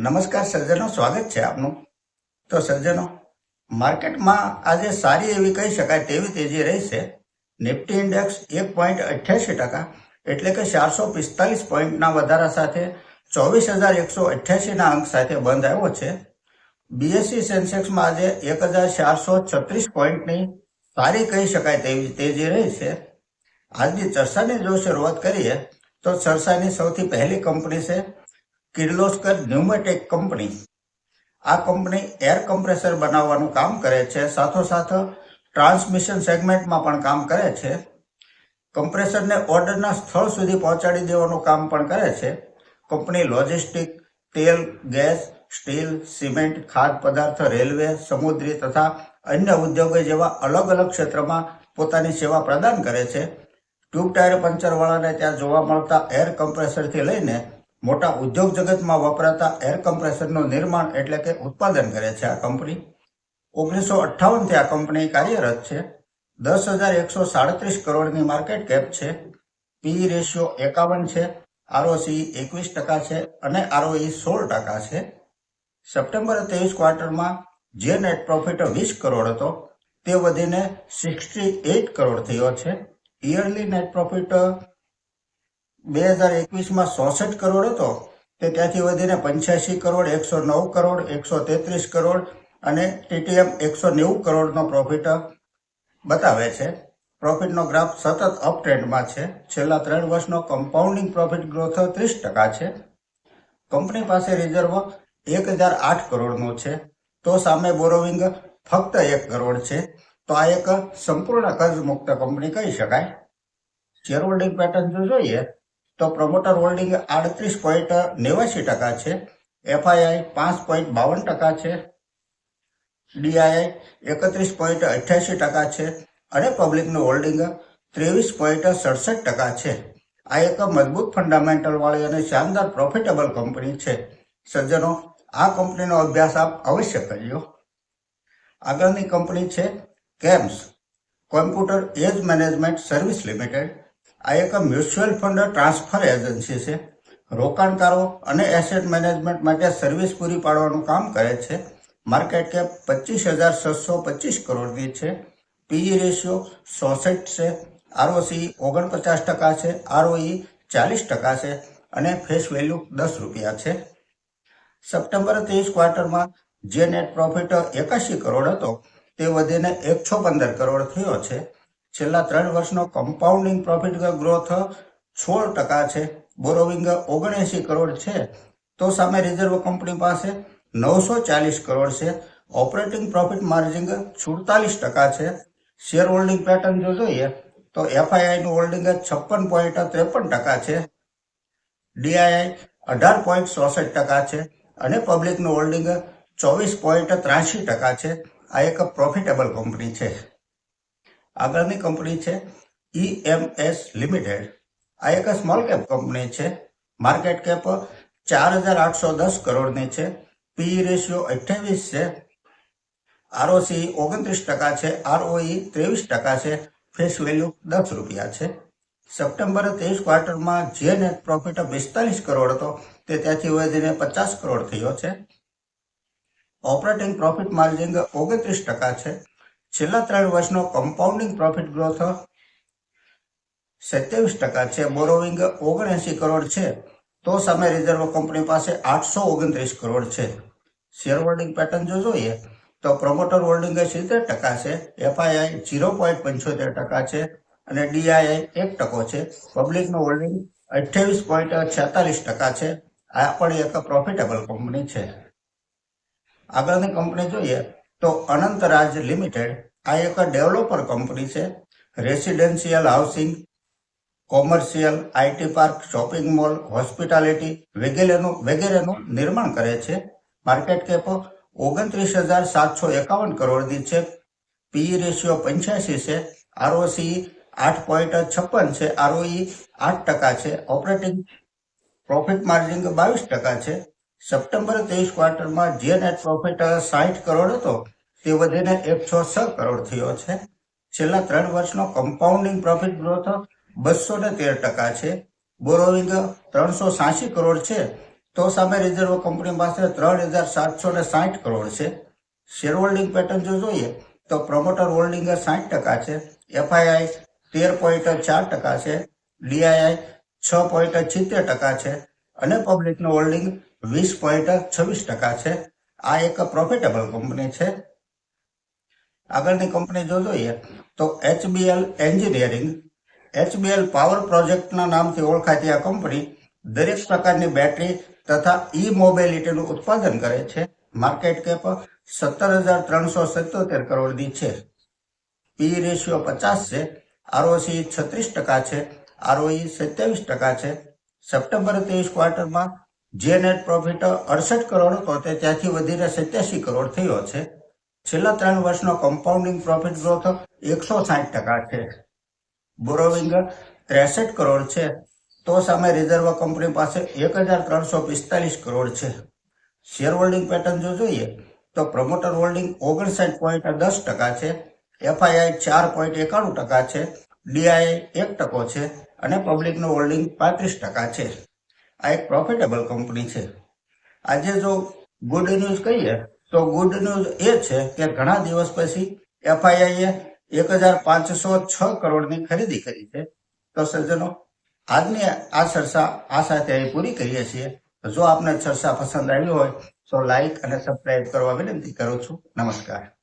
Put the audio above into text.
નમસ્કાર સર્જનો, સ્વાગત છે આપનું. તો સર્જનો, માર્કેટમાં આજે સારી એવી કહી શકાય તેવી તેજી રહી છે નિફ્ટી ઇન્ડેક્સ એક પોઈન્ટ અઠ્યાસી ટકા એટલે કે ચારસો પિસ્તાલીસ પોઈન્ટના વધારા સાથે ચોવીસ હજાર એકસો અઠ્યાસીના અંક સાથે બંધ આવ્યો છે. બીએસસી સેન્સેક્સમાં આજે એક હજાર ચારસો છત્રીસ પોઈન્ટની સારી કહી શકાય તેવી તેજી રહી છે આજની ચર્ચાની જો શરૂઆત કરીએ, તો ચર્ચાની સૌથી પહેલી કંપની છે કિર્લોસ્કર ન્યુમેટેક કંપની. આ કંપની એર કમ્પ્રેસર બનાવવાનું કામ કરે છે. સાથોસાથ ટ્રાન્સમિશન સેગમેન્ટમાં પણ કામ કરે છે. કમ્પ્રેસરને ઓર્ડરના સ્થળ સુધી પહોંચાડી દેવાનું કામ પણ કરે છે. કંપની લોજિસ્ટિક, તેલ, ગેસ, સ્ટીલ, સિમેન્ટ, ખાદ્ય પદાર્થ, રેલવે, સમુદ્રી તથા અન્ય ઉદ્યોગો જેવા અલગ અલગ ક્ષેત્રમાં પોતાની સેવા પ્રદાન કરે છે. ટ્યુબ ટાયર પંચરવાળાને ત્યાં જોવા મળતા એર કમ્પ્રેસરથી લઈને મોટા ઉદ્યોગ જગતમાં વપરાતા એર કમ્પ્રેસરનું નિર્માણ એટલે કે ઉત્પાદન કરે છે આ કંપની. ઓગણીસો અઠ્ઠાવનથી આ કંપની કાર્યરત છે. દસ હજાર એકસો સાડત્રીસ કરોડની માર્કેટ કેપ છે. પી રેશિયો એકાવન છે. આરઓસી એકવીસ ટકા છે અને આરઓઈ સોળ ટકા છે. સપ્ટેમ્બર ત્રેવીસ ક્વાર્ટરમાં જે નેટ પ્રોફિટ વીસ કરોડ હતો, તે વધીને સિક્સટી એઇટ કરોડ થયો છે. ઇયરલી નેટ પ્રોફિટ બે હજાર એકવીસમાં ચોસઠ કરોડ હતો તે ત્યાંથી વધીને પંચ્યાસી કરોડ, એકસો નવ કરોડ, એકસો તેત્રીસ કરોડ અને ટીટીએમ એકસો નેવું કરોડનો પ્રોફિટ બતાવે છે. પ્રોફિટનો ગ્રાફ સતત અપ ટ્રેન્ડમાં છે. છેલ્લા ત્રણ વર્ષનો કમ્પાઉન્ડિંગ પ્રોફિટ ગ્રોથ ત્રીસ ટકા છે. કંપની પાસે રિઝર્વ એક હજાર આઠ કરોડનું છે. તો સામે બોરોવિંગ ફક્ત એક કરોડ છે. તો આ એક સંપૂર્ણ કર્જ મુક્ત કંપની કહી શકાય. શેર હોલ્ડિંગ પેટર્ન જો જોઈએ તો પ્રમોટર હોલ્ડિંગ આડત્રીસ પોઈન્ટ નેવાસી ટકા છે. એફઆઈઆઈ પાંચ પોઈન્ટ બાવન ટકા છે. ડીઆઈઆઈ એકત્રીસ પોઈન્ટ અઠ્યાસી ટકા છે. અને પબ્લિકનું હોલ્ડિંગ ત્રેવીસ પોઈન્ટ સડસઠ ટકા છે. આ એક મજબૂત ફંડામેન્ટલવાળી અને શાનદાર પ્રોફિટેબલ કંપની છે. સજ્જનો, આ કંપનીનો અભ્યાસ આપ અવશ્ય કરજો આગળની કંપની છે CAMS. Computer age management service limited. આ એક મ્યુચ્યુઅલ ફંડ ટ્રાન્સફર એજન્સી છે. રોકાણકારો અને એસેટ મેનેજમેન્ટ માટે સર્વિસ પૂરી પાડવાનું કામ કરે છે. માર્કેટ કેપ પચીસ હજાર છસો પચીસ કરોડની છે. પીઈ રેશિયો સોસઠ છે. આરઓસી ઓગણપચાસ ટકા છે. આરઓઈ ચાલીસ ટકા છે. અને ફેસ વેલ્યુ દસ રૂપિયા છે. સપ્ટેમ્બર ત્રીસ ક્વાર્ટરમાં જે નેટ પ્રોફિટ એકાશી કરોડ હતો, તે વધીને એકસો પંદર કરોડ થયો છે. છેલ્લા ત્રણ વર્ષનો કમ્પાઉન્ડિંગ પ્રોફિટ ગ્રોથ સોળ ટકા છે. બોરોવિંગ ઓગણએસી કરોડ છે. તો સામે રિઝર્વ કંપની પાસે નવસો ચાલીસ કરોડ છે. ઓપરેટિંગ પ્રોફિટ માર્જિન સુડતાલીસ ટકા છે. શેર હોલ્ડિંગ પેટર્ન જો જોઈએ, તો એફઆઈઆઈનું હોલ્ડિંગ છપ્પન પોઈન્ટ ત્રેપન ટકા છે. ડીઆઈઆઈ અઢાર પોઈન્ટ ચોસઠ ટકા છે. અને પબ્લિકનું હોલ્ડિંગ ચોવીસ પોઈન્ટ ત્રાસી ટકા છે. આ એક પ્રોફિટેબલ કંપની છે. આગળની કંપની છે ઈએમએસ લિમિટેડ આ એક સ્મોલ કેપ કંપની છે. માર્કેટ કેપ ચાર હજાર આઠસો દસ કરોડની છે. પી રેશિયો અઠ્યાવીસ છે. આરઓસી ઓગણત્રીસ ટકા છે. આરઓઈ ત્રેવીસ ટકા છે. ફેસ વેલ્યુ દસ રૂપિયા છે. સપ્ટેમ્બર ત્રેવીસ ક્વાર્ટરમાં જે નેટ પ્રોફિટ પિસ્તાલીસ કરોડ હતો, તે ત્યાંથી વધીને પચાસ કરોડ થયો છે. ઓપરેટિંગ પ્રોફિટ માર્જિન ઓગણત્રીસ ટકા છે. છેલ્લા ત્રણ વર્ષનો કમ્પાઉન્ડિંગ પ્રોફિટ ગ્રોથ સત્યાવીસ ટકા છે બોરોવિંગ ઓગણએસી કરોડ છે. તો સામે રિઝર્વ કંપની પાસે આઠસો ઓગણત્રીસ કરોડ છે. શેર હોલ્ડિંગ પેટર્ન જો જોઈએ, તો પ્રમોટર હોલ્ડિંગ સિત્તેર ટકા છે એફઆઈઆઈ ઝીરો પોઈન્ટ પંચોતેર ટકા છે અને ડીઆઈઆઈ એક ટકો છે. પબ્લિકનું હોલ્ડિંગ અઠ્યાવીસ પોઈન્ટ છેતાલીસ ટકા છે. આ પણ એક પ્રોફિટેબલ કંપની છે. આગળની કંપની જોઈએ તો અનંતરાજ લિમિટેડ આ એક ડેવલપર કંપની છે. Residential housing commercial IT park shopping mall hospitality વગેરેનું વગેરેનું નિર્માણ કરે છે. માર્કેટ કેપ ઓગણત્રીસ હજાર સાતસો એકાવન કરોડની છે. પી રેશિયો પંચ્યાસી છે. આરઓસી આઠ પોઈન્ટ છપ્પન છે. આરઓઈ આઠ ટકા છે. ઓપરેટિંગ પ્રોફિટ માર્જિન બાવીસ ટકા છે. સપ્ટેમ્બર ત્રેવીસ ક્વાર્ટરમાં જે નેટ પ્રોફિટ સાઠ કરોડ હતો તે વધીને એકસો છ કરોડ થયો છે. છેલ્લા ત્રણ વર્ષનો કમ્પાઉન્ડિંગ પ્રોફિટ ગ્રોથ બસો ને તેર ટકા છે. બોરોવિંગ ત્રણસો સાસી કરોડ છે. તો સામે રિઝર્વ કંપની પાસે ત્રણ હજાર સાતસો ને સાઠ કરોડ છે. શેર હોલ્ડિંગ પેટર્ન જો જોઈએ, તો પ્રમોટર હોલ્ડિંગ સાઠ ટકા છે. એફઆઈઆઈ તેર પોઈન્ટ ચાર ટકા છે. ડીઆઈઆઈ છ પોઈન્ટ છિત્તેર ટકા છે. અને પબ્લિકનું હોલ્ડિંગ વીસ પોઈન્ટ છવ્વીસ ટકા છે. આ એક પ્રોફિટેબલ કંપની છે. આગળની કંપની જો જોઈએ, તો એચબીએલ એન્જિનિયરિંગ, એચબીએલ પાવર પ્રોજેક્ટના નામથી ઓળખાતી આ કંપની દરેક પ્રકારની બેટરી તથા ઈ મોબિલિટીનું ઉત્પાદન કરે છે. માર્કેટ કેપ સત્તર હજાર ત્રણસો સિત્તોતેર કરોડની છે. પી રેશિયો પચાસ છે. આરઓસી છત્રીસ ટકા છે. આરઓઈ સત્યાવીસ ટકા છે. સપ્ટેમ્બર ત્રેવીસ ક્વાર્ટરમાં જે નેટ પ્રોફિટ અડસઠ કરોડ હતો, તે ત્યાંથી વધીને સત્યાસી કરોડ થયો છે. છેલ્લા ત્રણ વર્ષનો કમ્પાઉન્ડિંગ પ્રોફિટ ગ્રોથ એકસો સાઠ ટકા છે. બોરોવિંગ ત્રેસઠ કરોડ છે. તો સામે રિઝર્વ કંપની પાસે એક હજાર ત્રણસો પિસ્તાલીસ કરોડ છે. શેર હોલ્ડિંગ પેટર્ન જો જોઈએ, તો પ્રમોટર હોલ્ડિંગ ઓગણસાઠ પોઈન્ટ દસ ટકા છે. એફઆઈઆઈ ચાર પોઈન્ટ એકાણું ટકા છે. ડીઆઈ એક ટકો છે. અને પબ્લિકનું હોલ્ડિંગ પાંત્રીસ ટકા છે. આ એક પ્રોફિટેબલ કંપની છે. આજે જો ગુડ ન્યૂઝ કહીએ તો ગુડ ન્યૂઝ એ છે કે ઘણા દિવસ પછી એફઆઈઆઈએ એક હજાર પાંચસો છ કરોડની ખરીદી કરી છે. તો સજ્જનો, આજની આ ચર્ચા આ સાથે અહીં પૂરી કરીએ છીએ. જો આપને ચર્ચા પસંદ આવી હોય, તો લાઈક અને સબસ્ક્રાઈબ કરવા વિનંતી કરું છું. નમસ્કાર.